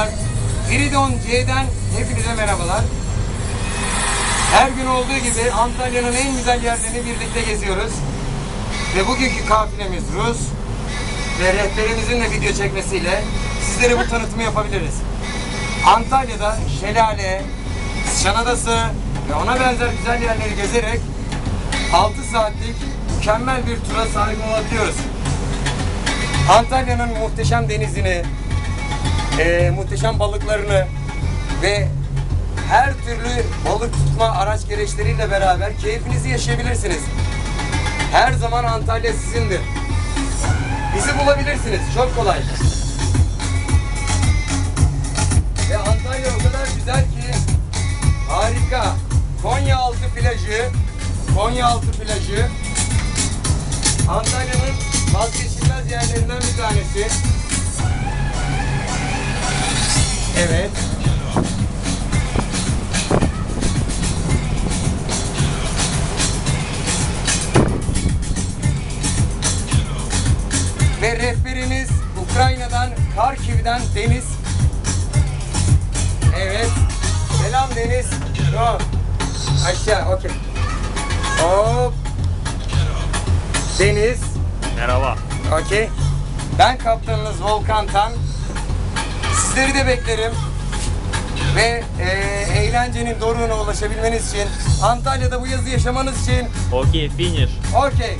merhabalar. Iridon C'den hepinize merhabalar. Her gün olduğu gibi Antalya'nın en güzel yerlerini birlikte geziyoruz. Ve bugünkü kafilemiz Rus. Ve rehberimizin de video çekmesiyle sizlere bu tanıtımı yapabiliriz. Antalya'da şelale, Şanadası ve ona benzer güzel yerleri gezerek 6 saatlik mükemmel bir tura sahip olabiliyoruz. Antalya'nın muhteşem denizini, eee, muhteşem balıklarını ve her türlü balık tutma araç gereçleriyle beraber keyfinizi yaşayabilirsiniz. Her zaman Antalya sizindir. Bizi bulabilirsiniz. Çok kolay. Ve Antalya o kadar güzel ki harika. Konyaaltı plajı, Konyaaltı plajı Antalya'nın Ve rehberimiz Ukrayna'dan, Karkiv'den Deniz. Evet. Selam Deniz. Go. Aşağı, okey. Hop. Deniz. Merhaba. Okey. Ben kaptanınız Volkan Tan. Sizleri de beklerim. Ve e, eğlencenin doruğuna ulaşabilmeniz için, Antalya'da bu yazı yaşamanız için Okey, finish. okey.